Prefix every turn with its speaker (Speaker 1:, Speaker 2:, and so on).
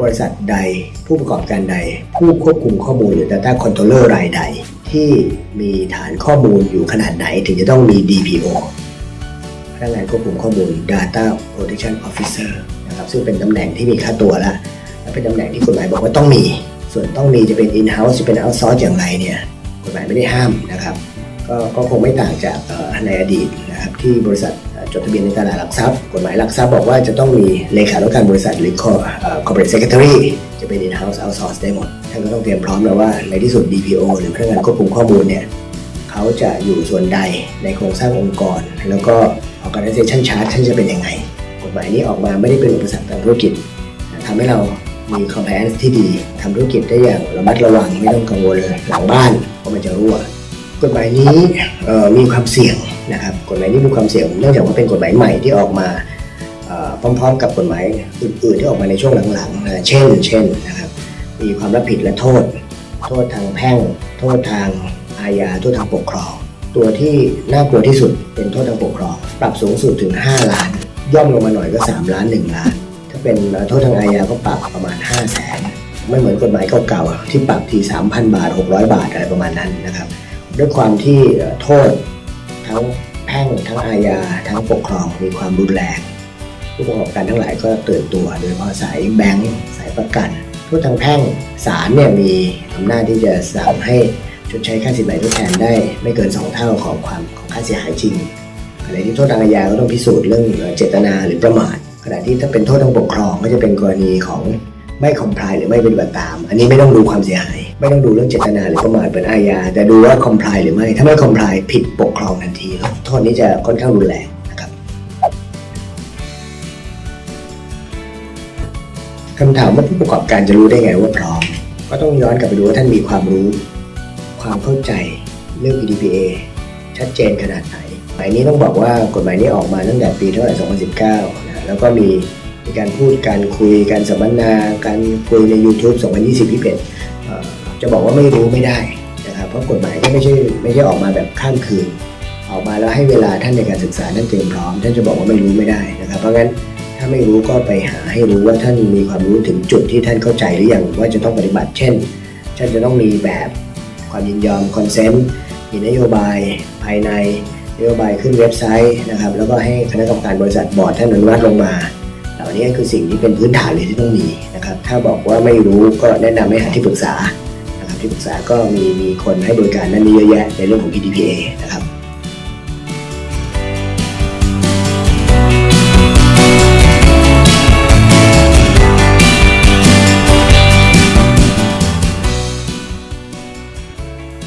Speaker 1: บริษัทใดผู้ประกอบการใด ผู้ควบคุมข้อมูลหรือ Data Controller รายใด ที่มีฐานข้อมูลอยู่ขนาดไหนถึงจะต้องมี DPO พนักงานควบคุมข้อมูล Data Protection Officer นะครับซึ่งเป็นตำแหน่งที่มีค่าตัวแล้วและเป็นตำแหน่งที่กฎหมายบอกว่าต้องมี ส่วนต้องมีจะเป็น in-house จะเป็น outsource อย่างไรเนี่ยกฎหมายไม่ได้ห้ามนะครับ ก็ก็คงไม่ต่างจากในอดีตนะครับที่บริษัท จดทะเบียนในตลาดหลักทรัพย์ กฎหมายหลักทรัพย์บอกว่าจะต้องมีเลขานุการบริษัทหรือข้อ corporate secretary จะเป็น in-house outsource ได้หมด ท่านก็ต้องเตรียมพร้อมแล้วว่าในที่สุด DPO หรือพนักงานควบคุมข้อมูลเนี่ยเขาจะอยู่ส่วนใดในโครงสร้างองค์กร แล้วก็ organization chart ท่านจะเป็นยังไง กฎหมายนี้ออกมาไม่ได้เป็นอุปสรรคทางธุรกิจทำให้เรามี compliance ที่ดีทำธุรกิจได้อย่างระมัดระวังไม่ต้องกังวลเลยหลังบ้านว่ามันจะรั่วกฎหมายนี้มีความเสี่ยง นะครับกฎหมายนี้มีความเสี่ยงเนื่องจากว่าเป็นกฎหมายใหม่ที่ออกมาพร้อมๆ กับกฎหมายอื่นๆที่ออกมาในช่วงหลังๆนะเช่น เช่นนะครับ มีความรับผิดและโทษ โทษทางแพ่ง โทษทางอาญา โทษทางปกครอง ตัวที่น่ากลัวที่สุดเป็นโทษทางปกครอง ปรับสูงสุดถึง 5 ล้าน ย่อมลงมาหน่อยก็ 3 ล้าน 1 ล้าน ถ้าเป็นโทษทางอาญาก็ปรับประมาณ 5 0 0แสนไม่เหมือนกฎหมายเก่าๆที่ปรับที3,000 บาท 600 บาทอะไรประมาณนั้นนะครับ ด้วยความที่โทษ ทั้งแพ่งทั้งอาญาทั้งปกครองมีความรุนแรงผู้ประกอบการทั้งหลายก็ตื่นตัว โดยเฉพาะสายแบงก์สายประกันโทษทางแพ่งศาลเนี่ยมีอำนาจที่จะสั่งให้ชดใช้ค่าสินไหมทดแทนได้ไม่เกิน 2 เท่าของความของค่าเสียหายจริงขณะที่โทษทางอาญาก็ต้องพิสูจน์เรื่องเอ่อเจตนาหรือประมาทขณะที่ถ้าเป็นโทษทางปกครองก็จะเป็นกรณีของไม่คอมพลายหรือไม่ปฏิบัติตาม อันนี้ไม่ต้องดูความเสียหาย ไม่ต้องดูเรื่องเจตนาหรือประมาทเป็นอาญาแต่ดูว่าคอมพลายหรือไม่ ถ้าไม่คอมพลายผิดปกครองทันทีโทษนี้จะค่อนข้างรุนแรงนะครับคำถามว่าผู้ประกอบการจะรู้ได้ไงว่าพร้อม ก็ต้องย้อนกลับไปดูว่าท่านมีความรู้ ความเข้าใจเรื่อง PDPA ชัดเจนขนาดไหนหมายนี้ต้องบอกว่ากฎหมายนี้ออกมาตั้งแต่ปีเท่าไหร่ 2019 นะ แล้วก็มีมีการพูดการคุยการสัมมนา การคุยใน YouTube 2020ที่เป็น จะบอกว่าไม่รู้ไม่ได้นะครับเพราะกฎหมายก็ไม่ใช่ไม่ใช่ออกมาแบบข้ามคืน ออกมาแล้วให้เวลาท่านในการศึกษาท่านเตรียมพร้อม ท่านจะบอกว่าไม่รู้ไม่ได้นะครับ เพราะงั้นถ้าไม่รู้ก็ไปหาให้รู้ว่าท่านมีความรู้ถึงจุดที่ท่านเข้าใจหรือยังว่าจะต้องปฏิบัติเช่นท่านจะต้องมีแบบความยินยอมคอนเซนต์มีนโยบายภายในนโยบายขึ้นเว็บไซต์นะครับแล้วก็ให้คณะกรรมการบริษัทบอร์ดท่านอนุมัติลงมา เหล่านี้คือสิ่งที่เป็นพื้นฐานเลยที่ต้องมีนะครับถ้าบอกว่าไม่รู้ก็แนะนำให้หาที่ปรึกษา ที่ปรึกษาก็มีมีคนให้บริการนั้นนี้เยอะแยะในเรื่องของ PDPA นะครับ